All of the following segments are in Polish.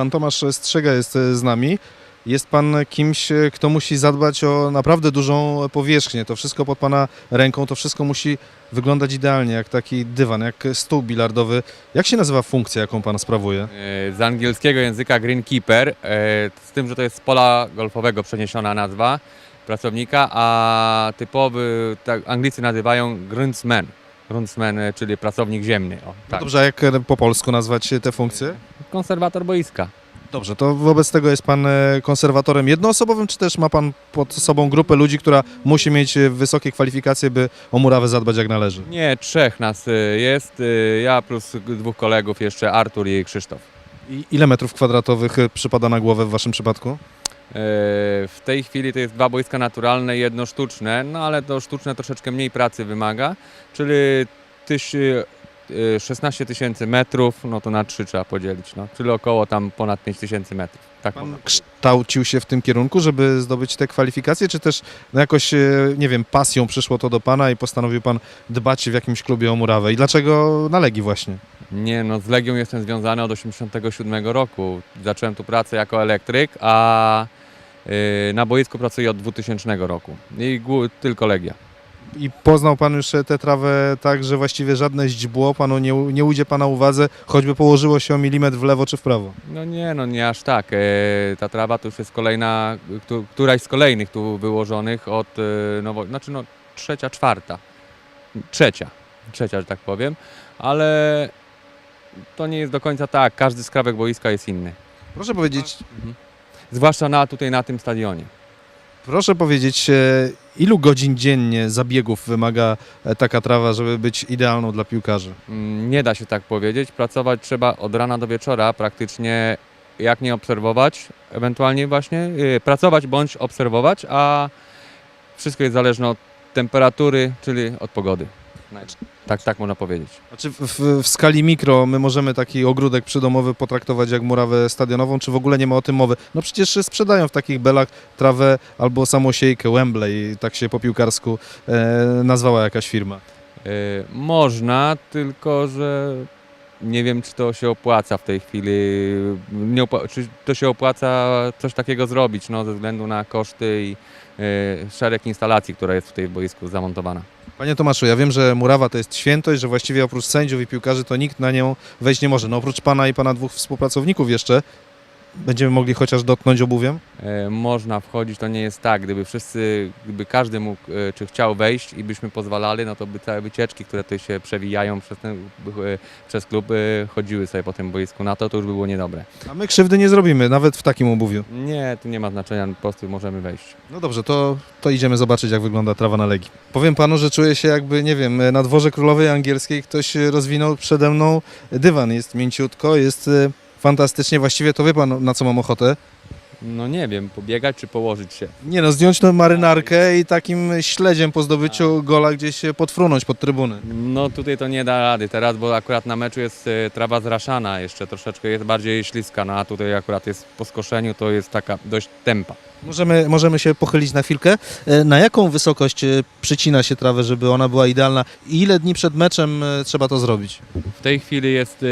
Pan Tomasz Strzega jest e, z nami. Jest pan kimś, e, kto musi zadbać o naprawdę dużą powierzchnię. To wszystko pod pana ręką, to wszystko musi wyglądać idealnie, jak taki dywan, jak stół bilardowy. Jak się nazywa funkcja, jaką pan sprawuje? E, Z angielskiego języka greenkeeper, z tym, że to jest z pola golfowego przeniesiona nazwa pracownika, a typowy, tak Anglicy nazywają groundsman, groundsman, czyli pracownik ziemny. O, No tak. Dobrze, a jak po polsku nazwać e, tę funkcję? Konserwator boiska. Dobrze, to wobec tego jest pan e, konserwatorem jednoosobowym, czy też ma pan pod sobą grupę ludzi, która musi mieć e, wysokie kwalifikacje, by o murawę zadbać jak należy? Nie, trzech nas e, jest, ja plus dwóch kolegów jeszcze, Artur i Krzysztof. I ile metrów kwadratowych przypada na głowę w waszym przypadku? W tej chwili to jest dwa boiska naturalne, jedno sztuczne, no ale to sztuczne troszeczkę mniej pracy wymaga, czyli tyś, 16 tysięcy metrów, no to na trzy trzeba podzielić, no, czyli około tam ponad 5 tysięcy metrów. Tak Pan można kształcił się w tym kierunku, żeby zdobyć te kwalifikacje, czy też no jakoś, e, nie wiem, pasją przyszło to do pana i postanowił pan dbać w jakimś klubie o murawę? I dlaczego na Legii właśnie? Nie, no z Legią jestem związany od 87 roku. Zacząłem tu pracę jako elektryk, a y, na boisku pracuję od 2000 roku. I tylko Legia. I poznał pan już e, tę trawę tak, że właściwie żadne źdźbło panu nie, nie ujdzie pana uwadze, choćby położyło się o milimetr w lewo czy w prawo. No nie, no nie aż tak. E, ta trawa to już jest kolejna, któ- któraś z kolejnych tu wyłożonych od, e, nowo, znaczy no trzecia, czwarta. Trzecia, trzecia, że tak powiem, ale to nie jest do końca tak. Każdy skrawek boiska jest inny. Proszę powiedzieć, Mhm. Zwłaszcza na, tutaj na tym stadionie. Proszę powiedzieć, e, ilu godzin dziennie zabiegów wymaga e, taka trawa, żeby być idealną dla piłkarzy? Mm, Nie da się tak powiedzieć. Pracować trzeba od rana do wieczora praktycznie, jak nie obserwować, ewentualnie właśnie yy, pracować bądź obserwować, a wszystko jest zależne od temperatury, czyli od pogody. Tak, tak można powiedzieć. Znaczy w, w, skali mikro my możemy taki ogródek przydomowy potraktować jak murawę stadionową, czy w ogóle nie ma o tym mowy? No przecież sprzedają w takich belach trawę albo samosiejkę Wembley, tak się po piłkarsku e, nazwała jakaś firma. Yy, Można, tylko że nie wiem, czy to się opłaca w tej chwili. Czy to się opłaca coś takiego zrobić, no, ze względu na koszty i yy, szereg instalacji, która jest w tej boisku zamontowana. Panie Tomaszu, ja wiem, że murawa to jest świętość, że właściwie oprócz sędziów i piłkarzy to nikt na nią wejść nie może. No oprócz pana i pana dwóch współpracowników jeszcze będziemy mogli chociaż dotknąć obuwiem? E, Można wchodzić, to nie jest tak. Gdyby wszyscy, gdyby każdy mógł, e, czy chciał wejść i byśmy pozwalali, no to by całe wycieczki, które tutaj się przewijają przez, ten, e, przez klub, e, chodziły sobie po tym boisku. Na to to już by było niedobre. A my krzywdy nie zrobimy, nawet w takim obuwiu. Nie, tu nie ma znaczenia, po prostu możemy wejść. No dobrze, to, to idziemy zobaczyć, jak wygląda trawa na Legii. Powiem panu, że czuję się jakby, nie wiem, na dworze królowej angielskiej ktoś rozwinął przede mną dywan. Jest mięciutko, jest e, fantastycznie. Właściwie to wie pan, na co mam ochotę. No nie wiem, pobiegać czy położyć się. Nie no, zdjąć tą marynarkę i takim śledziem po zdobyciu gola gdzieś się podfrunąć pod trybuny. No tutaj to nie da rady teraz, bo akurat na meczu jest e, trawa zraszana jeszcze troszeczkę, jest bardziej śliska, no a tutaj akurat jest po skoszeniu, to jest taka dość tempa. Możemy, możemy się pochylić na chwilkę. E, Na jaką wysokość e, przycina się trawę, żeby ona była idealna? I ile dni przed meczem e, trzeba to zrobić? W tej chwili jest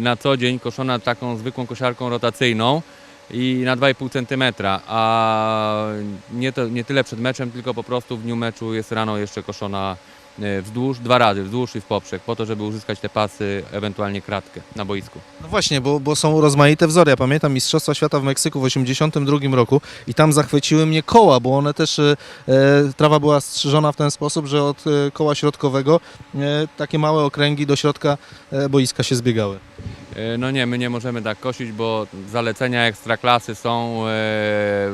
na co dzień koszona taką zwykłą kosiarką rotacyjną i na 2,5 cm, a nie, to, nie tyle przed meczem, tylko po prostu w dniu meczu jest rano jeszcze koszona wzdłuż, dwa razy, wzdłuż i w poprzek, po to, żeby uzyskać te pasy, ewentualnie kratkę na boisku. No właśnie, bo, bo są rozmaite wzory. Ja pamiętam Mistrzostwa Świata w Meksyku w 1982 roku i tam zachwyciły mnie koła, bo one też, e, e, trawa była strzyżona w ten sposób, że od e, koła środkowego e, takie małe okręgi do środka e, boiska się zbiegały. E, No nie, my nie możemy tak kosić, bo zalecenia ekstraklasy są e,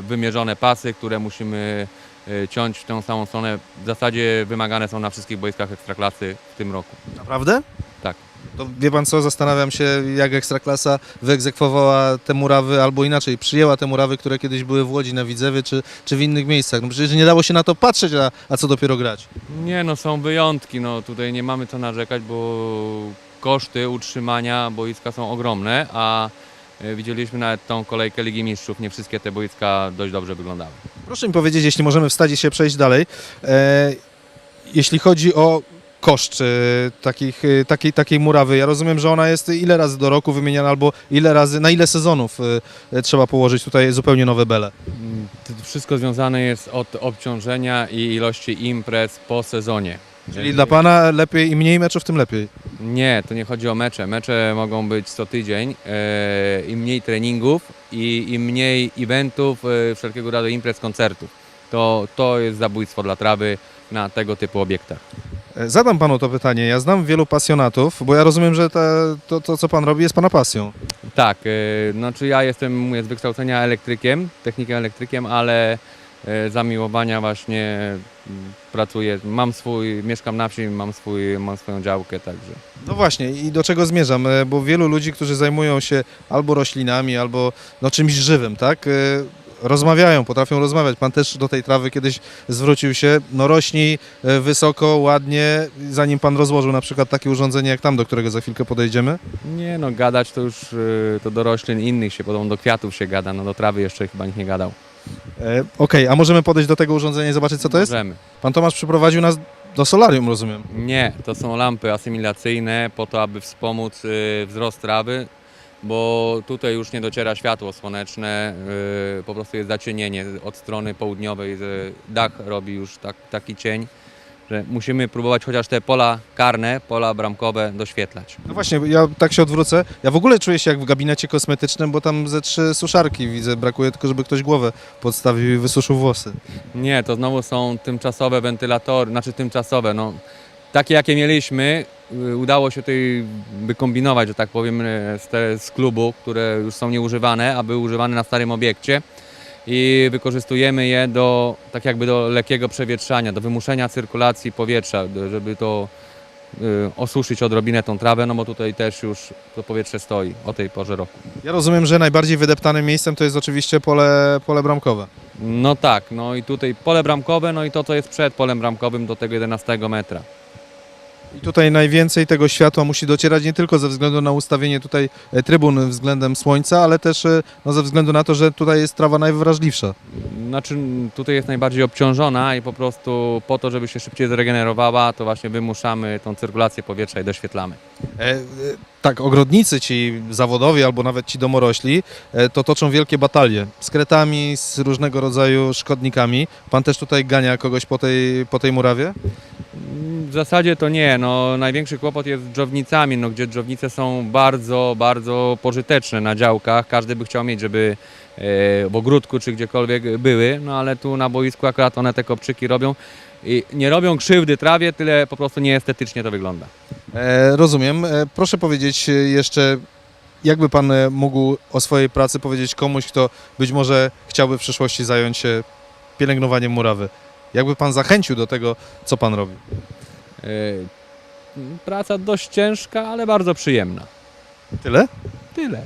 wymierzone pasy, które musimy e, ciąć w tą samą stronę. W zasadzie wymagane są na wszystkich boiskach ekstraklasy w tym roku. Naprawdę? Tak. To wie pan co, zastanawiam się, jak Ekstraklasa wyegzekwowała te murawy, albo inaczej, przyjęła te murawy, które kiedyś były w Łodzi na Widzewie, czy, czy w innych miejscach. No przecież nie dało się na to patrzeć, a, a co dopiero grać. Nie no, są wyjątki, no tutaj nie mamy co narzekać, bo koszty utrzymania boiska są ogromne, a e, widzieliśmy nawet tą kolejkę Ligi Mistrzów, nie wszystkie te boiska dość dobrze wyglądały. Proszę mi powiedzieć, jeśli możemy wstać i się przejść dalej. E, jeśli chodzi o koszt e, takich, e, takiej, takiej murawy? Ja rozumiem, że ona jest ile razy do roku wymieniana, albo ile razy, na ile sezonów e, e, trzeba położyć tutaj zupełnie nowe bele? Mm, wszystko związane jest od obciążenia i ilości imprez po sezonie. Czyli dla Pana lepiej, im mniej meczów, tym lepiej. Nie, to nie chodzi o mecze. Mecze mogą być co tydzień. E, Im mniej treningów i im mniej eventów, e, wszelkiego rodzaju imprez, koncertów. To, to jest zabójstwo dla trawy na tego typu obiektach. E, Zadam Panu to pytanie. Ja znam wielu pasjonatów, bo ja rozumiem, że te, to, to, co Pan robi, jest Pana pasją. Tak, e, znaczy ja jestem mówię, z wykształcenia elektrykiem, technikiem elektrykiem, ale zamiłowania właśnie mm, pracuję. Mam swój, mieszkam na wsi, mam, swój, mam swoją działkę, także. No właśnie, i do czego zmierzam? E, Bo wielu ludzi, którzy zajmują się albo roślinami, albo no, czymś żywym, tak? e, Rozmawiają, potrafią rozmawiać. Pan też do tej trawy kiedyś zwrócił się. No rośnij e, wysoko, ładnie, zanim pan rozłożył na przykład takie urządzenie jak tam, do którego za chwilkę podejdziemy. Nie no, gadać to już e, to do roślin innych się, podobno do kwiatów się gada, no do trawy jeszcze chyba nikt nie gadał. E, Okej, a możemy podejść do tego urządzenia i zobaczyć, co to jest? Możemy. Pan Tomasz przyprowadził nas do solarium, rozumiem. Nie, to są lampy asymilacyjne po to, aby wspomóc y, wzrost trawy, bo tutaj już nie dociera światło słoneczne, y, po prostu jest zacienienie od strony południowej, dach robi już tak, taki cień, że musimy próbować chociaż te pola karne, pola bramkowe doświetlać. No właśnie, ja tak się odwrócę. Ja w ogóle czuję się jak w gabinecie kosmetycznym, bo tam ze trzy suszarki widzę. Brakuje tylko, żeby ktoś głowę podstawił i wysuszył włosy. Nie, to znowu są tymczasowe wentylatory, znaczy tymczasowe, no takie jakie mieliśmy, y, udało się tutaj wykombinować, że tak powiem, y, z, te, z klubu, które już są nieużywane, a były używane na starym obiekcie i wykorzystujemy je do, tak jakby do lekkiego przewietrzania, do wymuszenia cyrkulacji powietrza, żeby to y, osuszyć odrobinę tą trawę, no bo tutaj też już to powietrze stoi o tej porze roku. Ja rozumiem, że najbardziej wydeptanym miejscem to jest oczywiście pole, pole bramkowe. No tak, no i tutaj pole bramkowe, no i to, co jest przed polem bramkowym do tego 11 metra. I tutaj najwięcej tego światła musi docierać nie tylko ze względu na ustawienie tutaj e, trybun względem słońca, ale też e, no, ze względu na to, że tutaj jest trawa najwrażliwsza. Znaczy tutaj jest najbardziej obciążona i po prostu po to, żeby się szybciej zregenerowała, to właśnie wymuszamy tą cyrkulację powietrza i doświetlamy. E, e, tak, ogrodnicy ci zawodowi albo nawet ci domorośli e, to toczą wielkie batalie z kretami, z różnego rodzaju szkodnikami. Pan też tutaj gania kogoś po tej, po tej murawie? W zasadzie to nie, no największy kłopot jest z dżownicami, no gdzie dżownice są bardzo, bardzo pożyteczne na działkach. Każdy by chciał mieć, żeby e, w ogródku czy gdziekolwiek były, no ale tu na boisku akurat one te kopczyki robią i nie robią krzywdy trawie, tyle po prostu nieestetycznie to wygląda. E, rozumiem. E, proszę powiedzieć e, jeszcze, jakby pan e, mógł o swojej pracy powiedzieć komuś, kto być może chciałby w przyszłości zająć się pielęgnowaniem murawy? Jakby pan zachęcił do tego, co pan robi? E, Praca dość ciężka, ale bardzo przyjemna. Tyle? Tyle.